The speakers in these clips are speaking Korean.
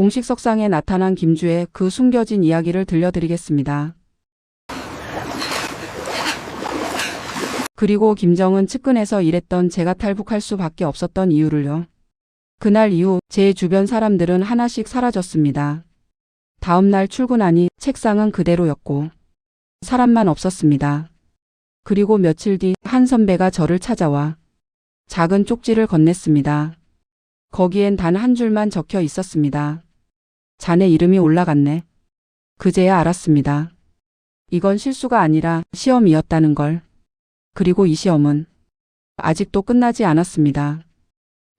공식석상에 나타난 김주의 그 숨겨진 이야기를 들려드리겠습니다. 그리고 김정은 측근에서 일했던 제가 탈북할 수밖에 없었던 이유를요. 그날 이후 제 주변 사람들은 하나씩 사라졌습니다. 다음날 출근하니 책상은 그대로였고 사람만 없었습니다. 그리고 며칠 뒤 한 선배가 저를 찾아와 작은 쪽지를 건넸습니다. 거기엔 단 한 줄만 적혀 있었습니다. 자네 이름이 올라갔네. 그제야 알았습니다. 이건 실수가 아니라 시험이었다는 걸. 그리고 이 시험은 아직도 끝나지 않았습니다.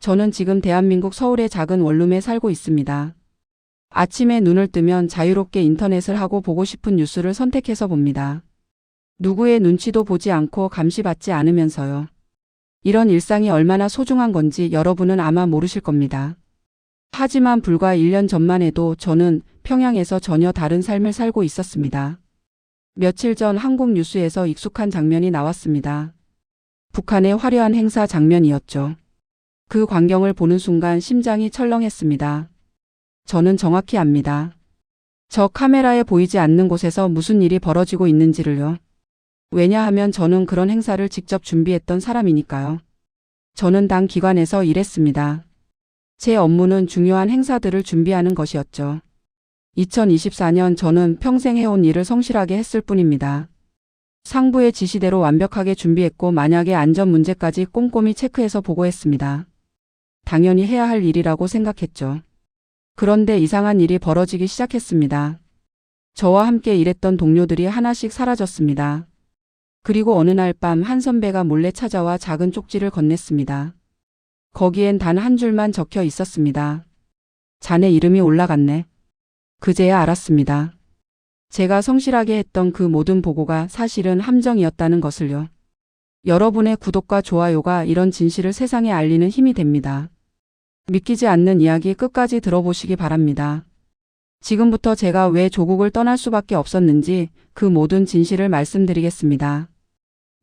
저는 지금 대한민국 서울의 작은 원룸에 살고 있습니다. 아침에 눈을 뜨면 자유롭게 인터넷을 하고 보고 싶은 뉴스를 선택해서 봅니다. 누구의 눈치도 보지 않고 감시받지 않으면서요. 이런 일상이 얼마나 소중한 건지 여러분은 아마 모르실 겁니다. 하지만 불과 1년 전만 해도 저는 평양에서 전혀 다른 삶을 살고 있었습니다. 며칠 전 한국 뉴스에서 익숙한 장면이 나왔습니다. 북한의 화려한 행사 장면이었죠. 그 광경을 보는 순간 심장이 철렁했습니다. 저는 정확히 압니다. 저 카메라에 보이지 않는 곳에서 무슨 일이 벌어지고 있는지를요. 왜냐하면 저는 그런 행사를 직접 준비했던 사람이니까요. 저는 당 기관에서 일했습니다. 제 업무는 중요한 행사들을 준비하는 것이었죠. 2024년 저는 평생 해온 일을 성실하게 했을 뿐입니다. 상부의 지시대로 완벽하게 준비했고 만약에 안전 문제까지 꼼꼼히 체크해서 보고했습니다. 당연히 해야 할 일이라고 생각했죠. 그런데 이상한 일이 벌어지기 시작했습니다. 저와 함께 일했던 동료들이 하나씩 사라졌습니다. 그리고 어느 날 밤 한 선배가 몰래 찾아와 작은 쪽지를 건넸습니다. 거기엔 단 한 줄만 적혀 있었습니다. 자네 이름이 올라갔네. 그제야 알았습니다. 제가 성실하게 했던 그 모든 보고가 사실은 함정이었다는 것을요. 여러분의 구독과 좋아요가 이런 진실을 세상에 알리는 힘이 됩니다. 믿기지 않는 이야기 끝까지 들어보시기 바랍니다. 지금부터 제가 왜 조국을 떠날 수밖에 없었는지 그 모든 진실을 말씀드리겠습니다.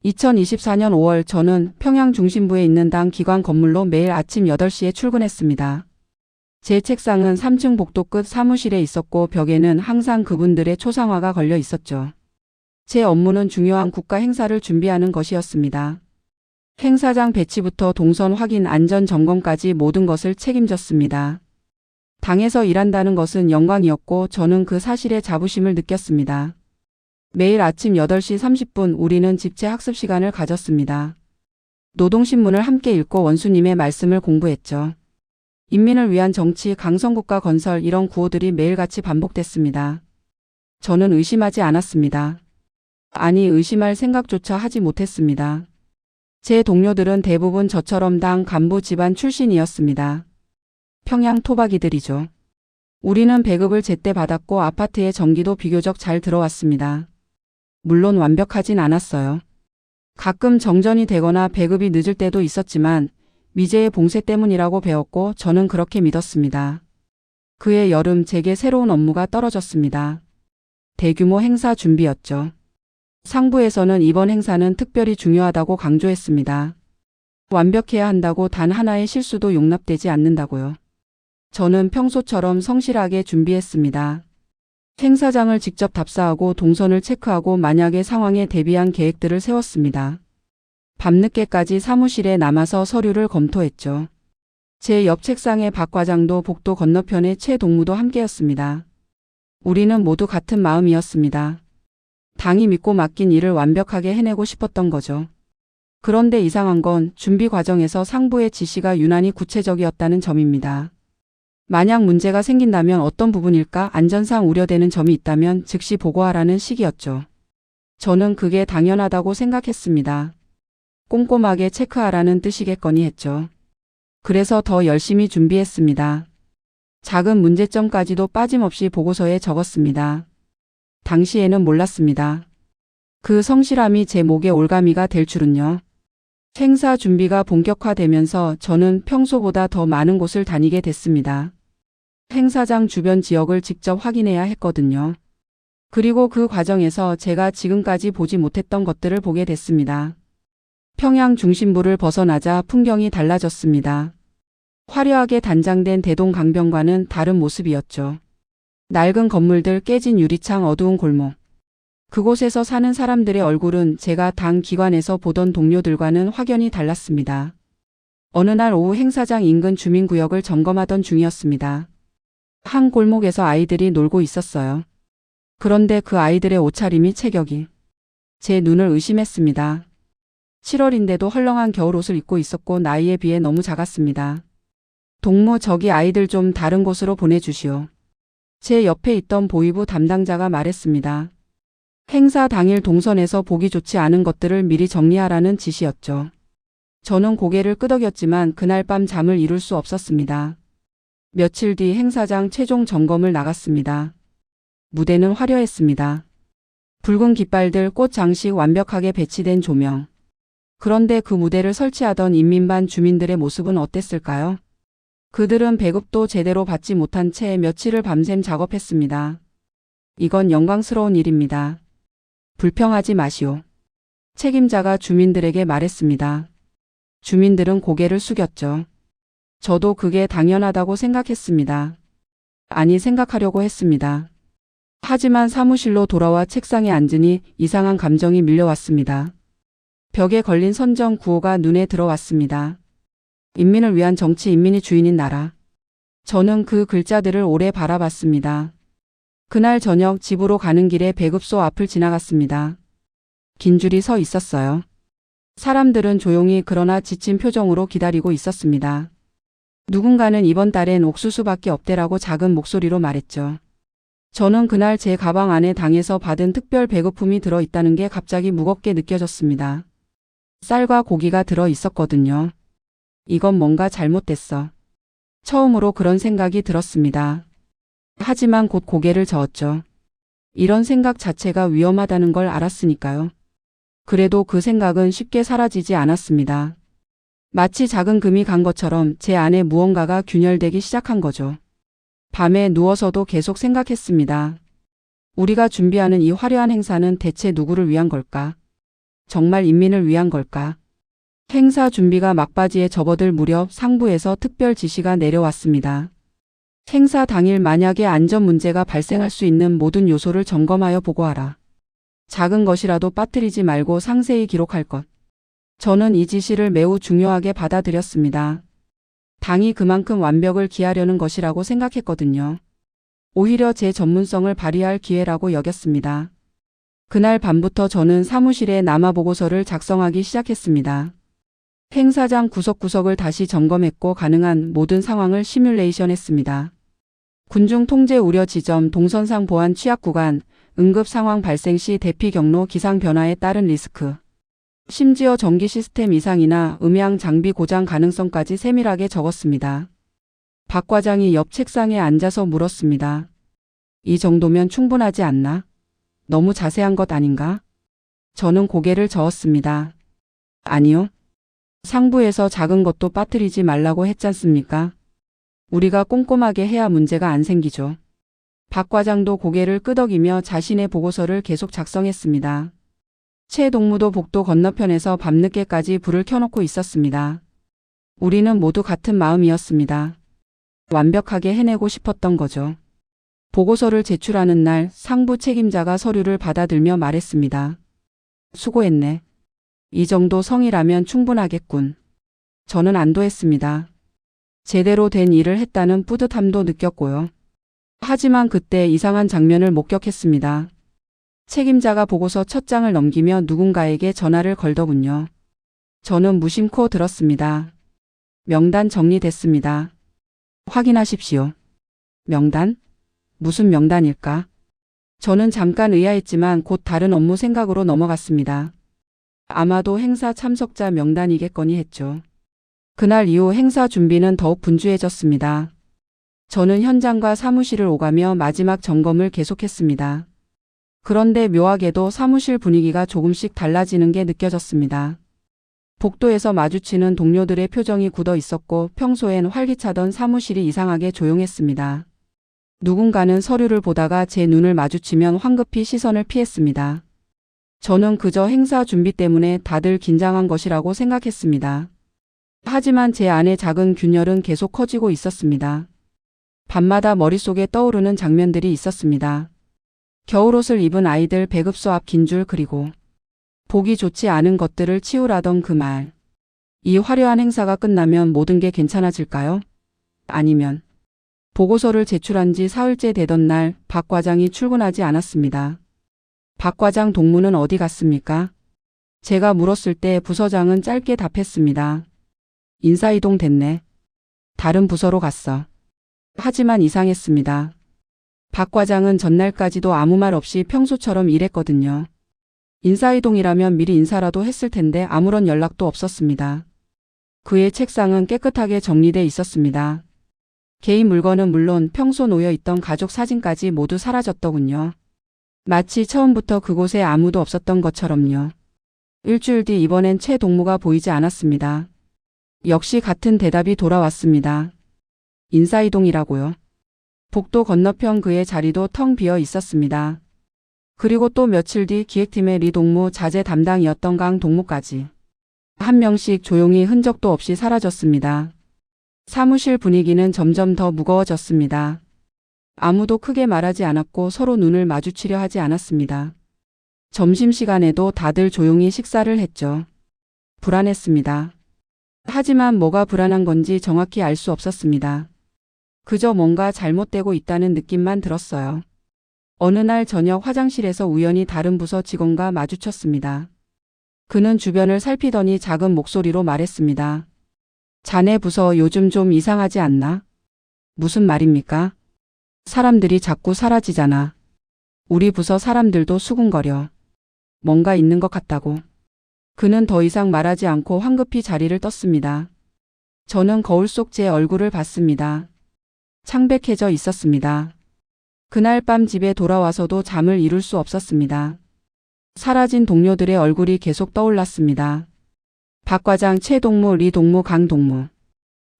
2024년 5월 저는 평양 중심부에 있는 당 기관 건물로 매일 아침 8시에 출근했습니다. 제 책상은 3층 복도 끝 사무실에 있었고 벽에는 항상 그분들의 초상화가 걸려 있었죠. 제 업무는 중요한 국가 행사를 준비하는 것이었습니다. 행사장 배치부터 동선 확인 안전 점검까지 모든 것을 책임졌습니다. 당에서 일한다는 것은 영광이었고 저는 그 사실에 자부심을 느꼈습니다. 매일 아침 8시 30분 우리는 집체 학습 시간을 가졌습니다. 노동신문을 함께 읽고 원수님의 말씀을 공부했죠. 인민을 위한 정치, 강성국가 건설 이런 구호들이 매일같이 반복됐습니다. 저는 의심하지 않았습니다. 아니 의심할 생각조차 하지 못했습니다. 제 동료들은 대부분 저처럼 당 간부 집안 출신이었습니다. 평양 토박이들이죠. 우리는 배급을 제때 받았고 아파트의 전기도 비교적 잘 들어왔습니다. 물론 완벽하진 않았어요. 가끔 정전이 되거나 배급이 늦을 때도 있었지만 미제의 봉쇄 때문이라고 배웠고 저는 그렇게 믿었습니다. 그해 여름 제게 새로운 업무가 떨어졌습니다. 대규모 행사 준비였죠. 상부에서는 이번 행사는 특별히 중요하다고 강조했습니다. 완벽해야 한다고 단 하나의 실수도 용납되지 않는다고요. 저는 평소처럼 성실하게 준비했습니다. 행사장을 직접 답사하고 동선을 체크하고 만약의 상황에 대비한 계획들을 세웠습니다. 밤늦게까지 사무실에 남아서 서류를 검토했죠. 제 옆 책상의 박 과장도 복도 건너편의 최 동무도 함께였습니다. 우리는 모두 같은 마음이었습니다. 당이 믿고 맡긴 일을 완벽하게 해내고 싶었던 거죠. 그런데 이상한 건 준비 과정에서 상부의 지시가 유난히 구체적이었다는 점입니다. 만약 문제가 생긴다면 어떤 부분일까 안전상 우려되는 점이 있다면 즉시 보고하라는 식이었죠. 저는 그게 당연하다고 생각했습니다. 꼼꼼하게 체크하라는 뜻이겠거니 했죠. 그래서 더 열심히 준비했습니다. 작은 문제점까지도 빠짐없이 보고서에 적었습니다. 당시에는 몰랐습니다. 그 성실함이 제 목에 올가미가 될 줄은요. 행사 준비가 본격화되면서 저는 평소보다 더 많은 곳을 다니게 됐습니다. 행사장 주변 지역을 직접 확인해야 했거든요. 그리고 그 과정에서 제가 지금까지 보지 못했던 것들을 보게 됐습니다. 평양 중심부를 벗어나자 풍경이 달라졌습니다. 화려하게 단장된 대동 강변과는 다른 모습이었죠. 낡은 건물들 깨진 유리창 어두운 골목. 그곳에서 사는 사람들의 얼굴은 제가 당 기관에서 보던 동료들과는 확연히 달랐습니다. 어느 날 오후 행사장 인근 주민구역을 점검하던 중이었습니다. 한 골목에서 아이들이 놀고 있었어요. 그런데 그 아이들의 옷차림이 체격이 제 눈을 의심했습니다. 7월인데도 헐렁한 겨울옷을 입고 있었고 나이에 비해 너무 작았습니다. 동무 저기 아이들 좀 다른 곳으로 보내주시오. 제 옆에 있던 보이부 담당자가 말했습니다. 행사 당일 동선에서 보기 좋지 않은 것들을 미리 정리하라는 지시였죠. 저는 고개를 끄덕였지만 그날 밤 잠을 이룰 수 없었습니다. 며칠 뒤 행사장 최종 점검을 나갔습니다. 무대는 화려했습니다. 붉은 깃발들, 꽃 장식 완벽하게 배치된 조명. 그런데 그 무대를 설치하던 인민반 주민들의 모습은 어땠을까요? 그들은 배급도 제대로 받지 못한 채 며칠을 밤샘 작업했습니다. 이건 영광스러운 일입니다. 불평하지 마시오. 책임자가 주민들에게 말했습니다. 주민들은 고개를 숙였죠. 저도 그게 당연하다고 생각했습니다. 아니 생각하려고 했습니다. 하지만 사무실로 돌아와 책상에 앉으니 이상한 감정이 밀려왔습니다. 벽에 걸린 선정 구호가 눈에 들어왔습니다. 인민을 위한 정치 인민이 주인인 나라. 저는 그 글자들을 오래 바라봤습니다. 그날 저녁 집으로 가는 길에 배급소 앞을 지나갔습니다. 긴 줄이 서 있었어요. 사람들은 조용히 그러나 지친 표정으로 기다리고 있었습니다. 누군가는 이번 달엔 옥수수밖에 없대라고 작은 목소리로 말했죠. 저는 그날 제 가방 안에 당에서 받은 특별 배급품이 들어 있다는 게 갑자기 무겁게 느껴졌습니다. 쌀과 고기가 들어 있었거든요. 이건 뭔가 잘못됐어. 처음으로 그런 생각이 들었습니다. 하지만 곧 고개를 저었죠. 이런 생각 자체가 위험하다는 걸 알았으니까요. 그래도 그 생각은 쉽게 사라지지 않았습니다. 마치 작은 금이 간 것처럼 제 안에 무언가가 균열되기 시작한 거죠. 밤에 누워서도 계속 생각했습니다. 우리가 준비하는 이 화려한 행사는 대체 누구를 위한 걸까? 정말 인민을 위한 걸까? 행사 준비가 막바지에 접어들 무렵 상부에서 특별 지시가 내려왔습니다. 행사 당일 만약에 안전 문제가 발생할 수 있는 모든 요소를 점검하여 보고하라. 작은 것이라도 빠뜨리지 말고 상세히 기록할 것. 저는 이 지시를 매우 중요하게 받아들였습니다. 당이 그만큼 완벽을 기하려는 것이라고 생각했거든요. 오히려 제 전문성을 발휘할 기회라고 여겼습니다. 그날 밤부터 저는 사무실에 남아 보고서를 작성하기 시작했습니다. 행사장 구석구석을 다시 점검했고 가능한 모든 상황을 시뮬레이션 했습니다. 군중 통제 우려 지점, 동선상 보안 취약 구간, 응급 상황 발생 시 대피 경로 기상 변화에 따른 리스크. 심지어 전기 시스템 이상이나 음향 장비 고장 가능성까지 세밀하게 적었습니다. 박 과장이 옆 책상에 앉아서 물었습니다. 이 정도면 충분하지 않나? 너무 자세한 것 아닌가? 저는 고개를 저었습니다. 아니요. 상부에서 작은 것도 빠뜨리지 말라고 했잖습니까? 우리가 꼼꼼하게 해야 문제가 안 생기죠. 박 과장도 고개를 끄덕이며 자신의 보고서를 계속 작성했습니다. 최 동무도 복도 건너편에서 밤늦게까지 불을 켜놓고 있었습니다. 우리는 모두 같은 마음이었습니다. 완벽하게 해내고 싶었던 거죠. 보고서를 제출하는 날 상부 책임자가 서류를 받아들며 말했습니다. 수고했네. 이 정도 성이라면 충분하겠군. 저는 안도했습니다. 제대로 된 일을 했다는 뿌듯함도 느꼈고요. 하지만 그때 이상한 장면을 목격했습니다. 책임자가 보고서 첫 장을 넘기며 누군가에게 전화를 걸더군요. 저는 무심코 들었습니다. 명단 정리됐습니다. 확인하십시오. 명단? 무슨 명단일까? 저는 잠깐 의아했지만 곧 다른 업무 생각으로 넘어갔습니다. 아마도 행사 참석자 명단이겠거니 했죠. 그날 이후 행사 준비는 더욱 분주해졌습니다. 저는 현장과 사무실을 오가며 마지막 점검을 계속했습니다. 그런데 묘하게도 사무실 분위기가 조금씩 달라지는 게 느껴졌습니다. 복도에서 마주치는 동료들의 표정이 굳어 있었고 평소엔 활기차던 사무실이 이상하게 조용했습니다. 누군가는 서류를 보다가 제 눈을 마주치면 황급히 시선을 피했습니다. 저는 그저 행사 준비 때문에 다들 긴장한 것이라고 생각했습니다. 하지만 제 안의 작은 균열은 계속 커지고 있었습니다. 밤마다 머릿속에 떠오르는 장면들이 있었습니다. 겨울옷을 입은 아이들 배급소 앞 긴 줄 그리고 보기 좋지 않은 것들을 치우라던 그 말. 이 화려한 행사가 끝나면 모든 게 괜찮아질까요? 아니면 보고서를 제출한 지 사흘째 되던 날 박 과장이 출근하지 않았습니다. 박 과장 동무는 어디 갔습니까? 제가 물었을 때 부서장은 짧게 답했습니다. 인사이동 됐네. 다른 부서로 갔어. 하지만 이상했습니다. 박 과장은 전날까지도 아무 말 없이 평소처럼 일했거든요. 인사이동이라면 미리 인사라도 했을 텐데 아무런 연락도 없었습니다. 그의 책상은 깨끗하게 정리돼 있었습니다. 개인 물건은 물론 평소 놓여 있던 가족 사진까지 모두 사라졌더군요. 마치 처음부터 그곳에 아무도 없었던 것처럼요. 일주일 뒤 이번엔 최 동무가 보이지 않았습니다. 역시 같은 대답이 돌아왔습니다. 인사이동이라고요. 복도 건너편 그의 자리도 텅 비어 있었습니다. 그리고 또 며칠 뒤 기획팀의 리 동무 자재 담당이었던 강 동무까지. 한 명씩 조용히 흔적도 없이 사라졌습니다. 사무실 분위기는 점점 더 무거워졌습니다. 아무도 크게 말하지 않았고 서로 눈을 마주치려 하지 않았습니다. 점심시간에도 다들 조용히 식사를 했죠. 불안했습니다. 하지만 뭐가 불안한 건지 정확히 알 수 없었습니다. 그저 뭔가 잘못되고 있다는 느낌만 들었어요. 어느 날 저녁 화장실에서 우연히 다른 부서 직원과 마주쳤습니다. 그는 주변을 살피더니 작은 목소리로 말했습니다. 자네 부서 요즘 좀 이상하지 않나? 무슨 말입니까? 사람들이 자꾸 사라지잖아. 우리 부서 사람들도 수군거려. 뭔가 있는 것 같다고. 그는 더 이상 말하지 않고 황급히 자리를 떴습니다. 저는 거울 속 제 얼굴을 봤습니다. 창백해져 있었습니다. 그날 밤 집에 돌아와서도 잠을 이룰 수 없었습니다. 사라진 동료들의 얼굴이 계속 떠올랐습니다. 박 과장, 최 동무, 리 동무, 강 동무.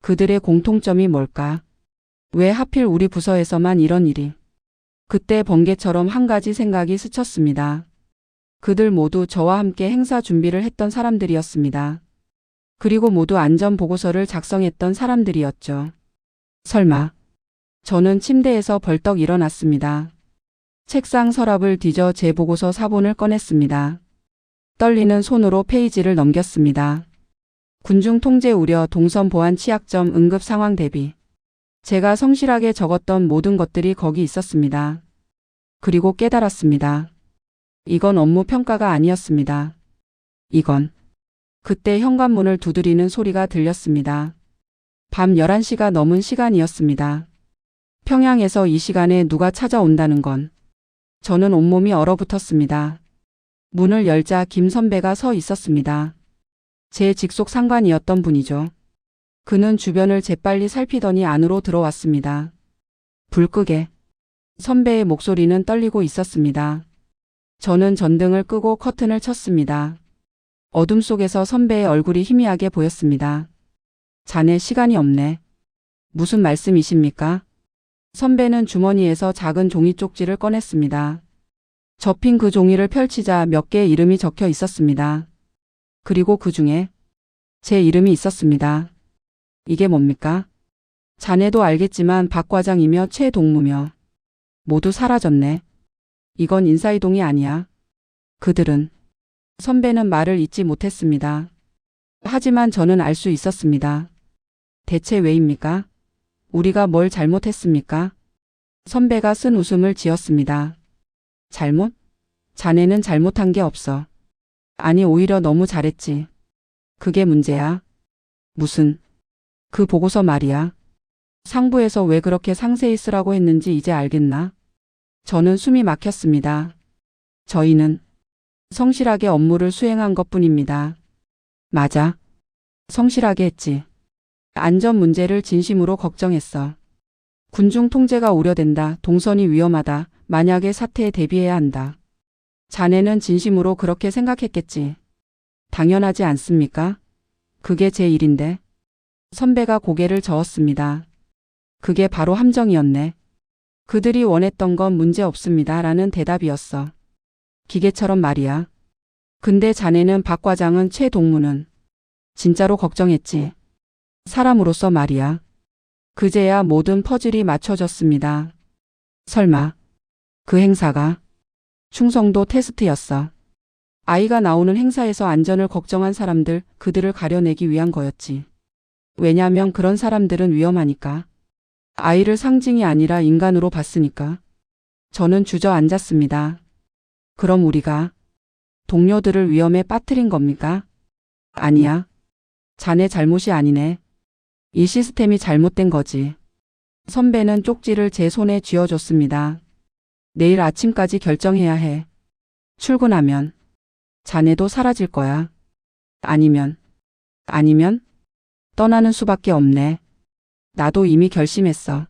그들의 공통점이 뭘까? 왜 하필 우리 부서에서만 이런 일이? 그때 번개처럼 한 가지 생각이 스쳤습니다. 그들 모두 저와 함께 행사 준비를 했던 사람들이었습니다. 그리고 모두 안전 보고서를 작성했던 사람들이었죠. 설마. 저는 침대에서 벌떡 일어났습니다. 책상 서랍을 뒤져 제 보고서 사본을 꺼냈습니다. 떨리는 손으로 페이지를 넘겼습니다. 군중 통제 우려 동선 보안 취약점 응급 상황 대비. 제가 성실하게 적었던 모든 것들이 거기 있었습니다. 그리고 깨달았습니다. 이건 업무 평가가 아니었습니다. 이건 그때 현관문을 두드리는 소리가 들렸습니다. 밤 11시가 넘은 시간이었습니다. 평양에서 이 시간에 누가 찾아온다는 건 저는 온몸이 얼어붙었습니다. 문을 열자 김 선배가 서 있었습니다. 제 직속 상관이었던 분이죠. 그는 주변을 재빨리 살피더니 안으로 들어왔습니다. 불 끄게. 선배의 목소리는 떨리고 있었습니다. 저는 전등을 끄고 커튼을 쳤습니다. 어둠 속에서 선배의 얼굴이 희미하게 보였습니다. 자네 시간이 없네. 무슨 말씀이십니까? 선배는 주머니에서 작은 종이 쪽지를 꺼냈습니다. 접힌 그 종이를 펼치자 몇 개의 이름이 적혀 있었습니다. 그리고 그 중에 제 이름이 있었습니다. 이게 뭡니까? 자네도 알겠지만 박 과장이며 최 동무며 모두 사라졌네. 이건 인사이동이 아니야. 그들은 선배는 말을 잇지 못했습니다. 하지만 저는 알 수 있었습니다. 대체 왜입니까? 우리가 뭘 잘못했습니까? 선배가 쓴 웃음을 지었습니다. 잘못? 자네는 잘못한 게 없어. 아니, 오히려 너무 잘했지. 그게 문제야. 무슨? 그 보고서 말이야. 상부에서 왜 그렇게 상세히 쓰라고 했는지 이제 알겠나? 저는 숨이 막혔습니다. 저희는 성실하게 업무를 수행한 것 뿐입니다. 맞아. 성실하게 했지. 안전 문제를 진심으로 걱정했어. 군중 통제가 우려된다. 동선이 위험하다. 만약에 사태에 대비해야 한다. 자네는 진심으로 그렇게 생각했겠지. 당연하지 않습니까? 그게 제 일인데. 선배가 고개를 저었습니다. 그게 바로 함정이었네. 그들이 원했던 건 문제 없습니다. 라는 대답이었어. 기계처럼 말이야. 근데 자네는 박 과장은 최 동무는 진짜로 걱정했지. 사람으로서 말이야. 그제야 모든 퍼즐이 맞춰졌습니다. 설마 그 행사가 충성도 테스트였어. 아이가 나오는 행사에서 안전을 걱정한 사람들, 그들을 가려내기 위한 거였지. 왜냐면 그런 사람들은 위험하니까. 아이를 상징이 아니라 인간으로 봤으니까. 저는 주저앉았습니다. 그럼 우리가 동료들을 위험에 빠뜨린 겁니까? 아니야. 자네 잘못이 아니네. 이 시스템이 잘못된 거지. 선배는 쪽지를 제 손에 쥐어줬습니다. 내일 아침까지 결정해야 해. 출근하면 자네도 사라질 거야. 아니면, 아니면 떠나는 수밖에 없네. 나도 이미 결심했어.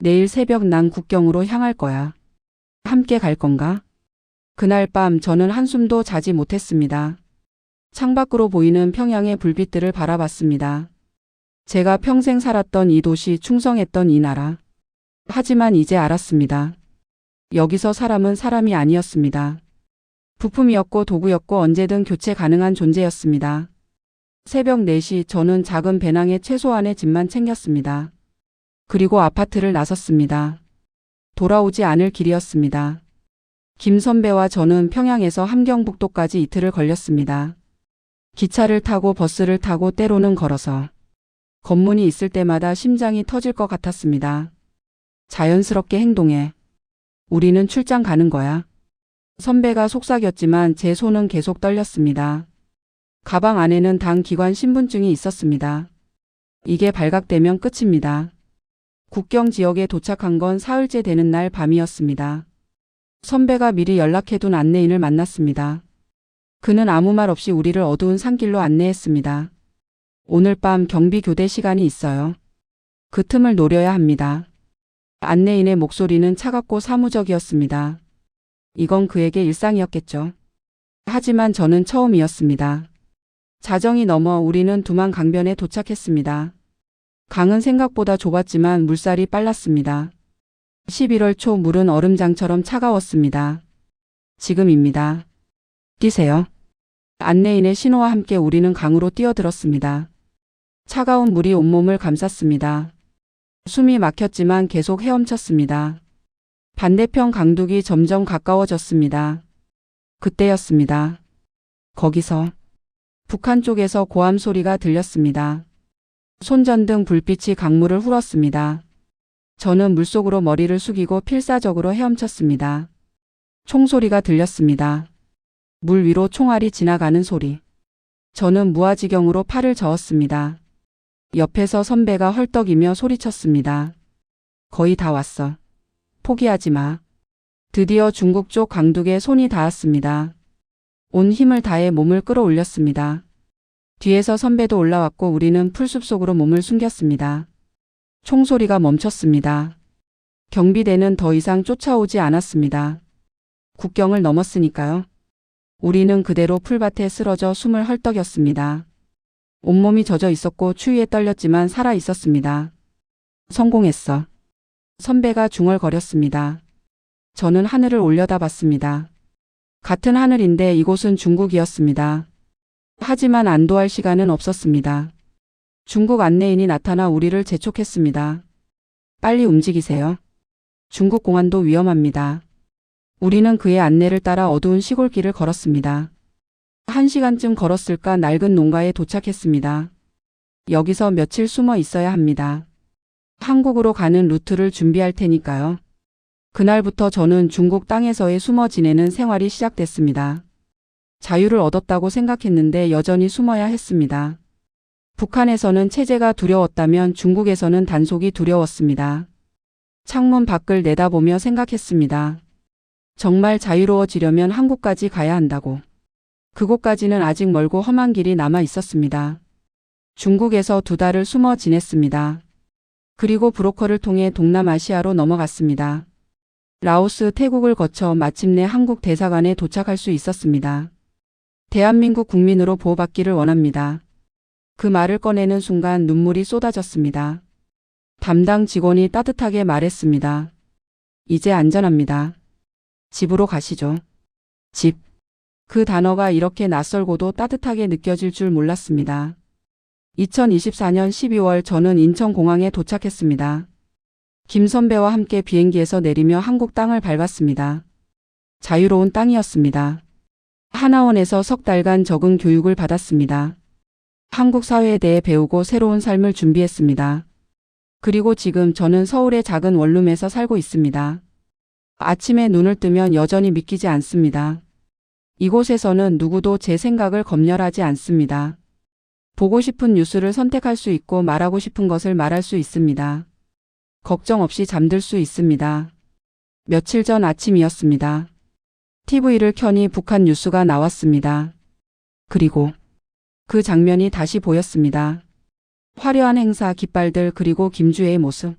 내일 새벽 난 국경으로 향할 거야. 함께 갈 건가? 그날 밤 저는 한숨도 자지 못했습니다. 창밖으로 보이는 평양의 불빛들을 바라봤습니다. 제가 평생 살았던 이 도시, 충성했던 이 나라. 하지만 이제 알았습니다. 여기서 사람은 사람이 아니었습니다. 부품이었고 도구였고 언제든 교체 가능한 존재였습니다. 새벽 4시 저는 작은 배낭에 최소한의 짐만 챙겼습니다. 그리고 아파트를 나섰습니다. 돌아오지 않을 길이었습니다. 김 선배와 저는 평양에서 함경북도까지 이틀을 걸렸습니다. 기차를 타고 버스를 타고 때로는 걸어서 검문이 있을 때마다 심장이 터질 것 같았습니다. 자연스럽게 행동해. 우리는 출장 가는 거야. 선배가 속삭였지만 제 손은 계속 떨렸습니다. 가방 안에는 당 기관 신분증이 있었습니다. 이게 발각되면 끝입니다. 국경 지역에 도착한 건 사흘째 되는 날 밤이었습니다. 선배가 미리 연락해둔 안내인을 만났습니다. 그는 아무 말 없이 우리를 어두운 산길로 안내했습니다. 오늘 밤 경비 교대 시간이 있어요. 그 틈을 노려야 합니다. 안내인의 목소리는 차갑고 사무적이었습니다. 이건 그에게 일상이었겠죠. 하지만 저는 처음이었습니다. 자정이 넘어 우리는 두만 강변에 도착했습니다. 강은 생각보다 좁았지만 물살이 빨랐습니다. 11월 초 물은 얼음장처럼 차가웠습니다. 지금입니다. 뛰세요. 안내인의 신호와 함께 우리는 강으로 뛰어들었습니다. 차가운 물이 온몸을 감쌌습니다. 숨이 막혔지만 계속 헤엄쳤습니다. 반대편 강둑이 점점 가까워졌습니다. 그때였습니다. 거기서 북한 쪽에서 고함 소리가 들렸습니다. 손전등 불빛이 강물을 hul었습니다. 저는 물속으로 머리를 숙이고 필사적으로 헤엄쳤습니다. 총소리가 들렸습니다. 물 위로 총알이 지나가는 소리. 저는 무아지경으로 팔을 저었습니다. 옆에서 선배가 헐떡이며 소리쳤습니다. 거의 다 왔어. 포기하지 마. 드디어 중국 쪽 강둑에 손이 닿았습니다. 온 힘을 다해 몸을 끌어올렸습니다. 뒤에서 선배도 올라왔고 우리는 풀숲 속으로 몸을 숨겼습니다. 총소리가 멈췄습니다. 경비대는 더 이상 쫓아오지 않았습니다. 국경을 넘었으니까요. 우리는 그대로 풀밭에 쓰러져 숨을 헐떡였습니다. 온몸이 젖어 있었고 추위에 떨렸지만 살아 있었습니다. 성공했어. 선배가 중얼거렸습니다. 저는 하늘을 올려다봤습니다. 같은 하늘인데 이곳은 중국이었습니다. 하지만 안도할 시간은 없었습니다. 중국 안내인이 나타나 우리를 재촉했습니다. 빨리 움직이세요. 중국 공안도 위험합니다. 우리는 그의 안내를 따라 어두운 시골길을 걸었습니다. 한 시간쯤 걸었을까 낡은 농가에 도착했습니다. 여기서 며칠 숨어 있어야 합니다. 한국으로 가는 루트를 준비할 테니까요. 그날부터 저는 중국 땅에서의 숨어 지내는 생활이 시작됐습니다. 자유를 얻었다고 생각했는데 여전히 숨어야 했습니다. 북한에서는 체제가 두려웠다면 중국에서는 단속이 두려웠습니다. 창문 밖을 내다보며 생각했습니다. 정말 자유로워지려면 한국까지 가야 한다고. 그곳까지는 아직 멀고 험한 길이 남아 있었습니다. 중국에서 두 달을 숨어 지냈습니다. 그리고 브로커를 통해 동남아시아로 넘어갔습니다. 라오스, 태국을 거쳐 마침내 한국 대사관에 도착할 수 있었습니다. 대한민국 국민으로 보호받기를 원합니다. 그 말을 꺼내는 순간 눈물이 쏟아졌습니다. 담당 직원이 따뜻하게 말했습니다. 이제 안전합니다. 집으로 가시죠. 집. 그 단어가 이렇게 낯설고도 따뜻하게 느껴질 줄 몰랐습니다. 2024년 12월 저는 인천공항에 도착했습니다. 김 선배와 함께 비행기에서 내리며 한국 땅을 밟았습니다. 자유로운 땅이었습니다. 하나원에서 석 달간 적응 교육을 받았습니다. 한국 사회에 대해 배우고 새로운 삶을 준비했습니다. 그리고 지금 저는 서울의 작은 원룸에서 살고 있습니다. 아침에 눈을 뜨면 여전히 믿기지 않습니다. 이곳에서는 누구도 제 생각을 검열하지 않습니다. 보고 싶은 뉴스를 선택할 수 있고 말하고 싶은 것을 말할 수 있습니다. 걱정 없이 잠들 수 있습니다. 며칠 전 아침이었습니다. TV를 켜니 북한 뉴스가 나왔습니다. 그리고 그 장면이 다시 보였습니다. 화려한 행사 깃발들 그리고 김주혜의 모습.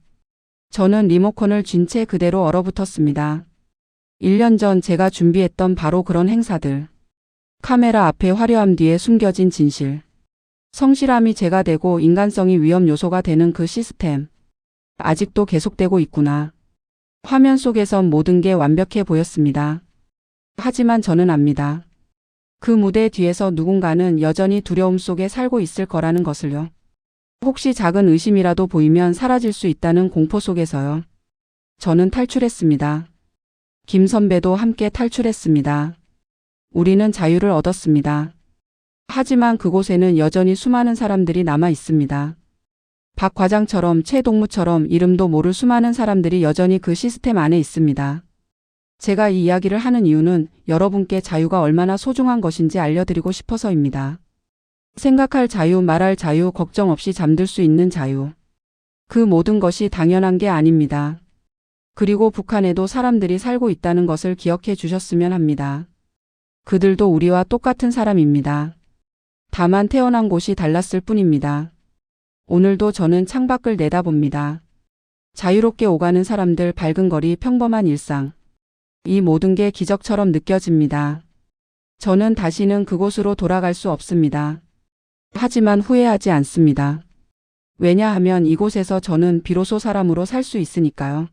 저는 리모컨을 쥔 채 그대로 얼어붙었습니다. 1년 전 제가 준비했던 바로 그런 행사들. 카메라 앞에 화려함 뒤에 숨겨진 진실. 성실함이 제가 되고 인간성이 위험 요소가 되는 그 시스템. 아직도 계속되고 있구나. 화면 속에선 모든 게 완벽해 보였습니다. 하지만 저는 압니다. 그 무대 뒤에서 누군가는 여전히 두려움 속에 살고 있을 거라는 것을요. 혹시 작은 의심이라도 보이면 사라질 수 있다는 공포 속에서요. 저는 탈출했습니다. 김 선배도 함께 탈출했습니다. 우리는 자유를 얻었습니다. 하지만 그곳에는 여전히 수많은 사람들이 남아 있습니다. 박 과장처럼 최 동무처럼 이름도 모를 수많은 사람들이 여전히 그 시스템 안에 있습니다. 제가 이 이야기를 하는 이유는 여러분께 자유가 얼마나 소중한 것인지 알려드리고 싶어서입니다. 생각할 자유, 말할 자유, 걱정 없이 잠들 수 있는 자유. 그 모든 것이 당연한 게 아닙니다. 그리고 북한에도 사람들이 살고 있다는 것을 기억해 주셨으면 합니다. 그들도 우리와 똑같은 사람입니다. 다만 태어난 곳이 달랐을 뿐입니다. 오늘도 저는 창밖을 내다봅니다. 자유롭게 오가는 사람들 밝은 거리 평범한 일상. 이 모든 게 기적처럼 느껴집니다. 저는 다시는 그곳으로 돌아갈 수 없습니다. 하지만 후회하지 않습니다. 왜냐하면 이곳에서 저는 비로소 사람으로 살 수 있으니까요.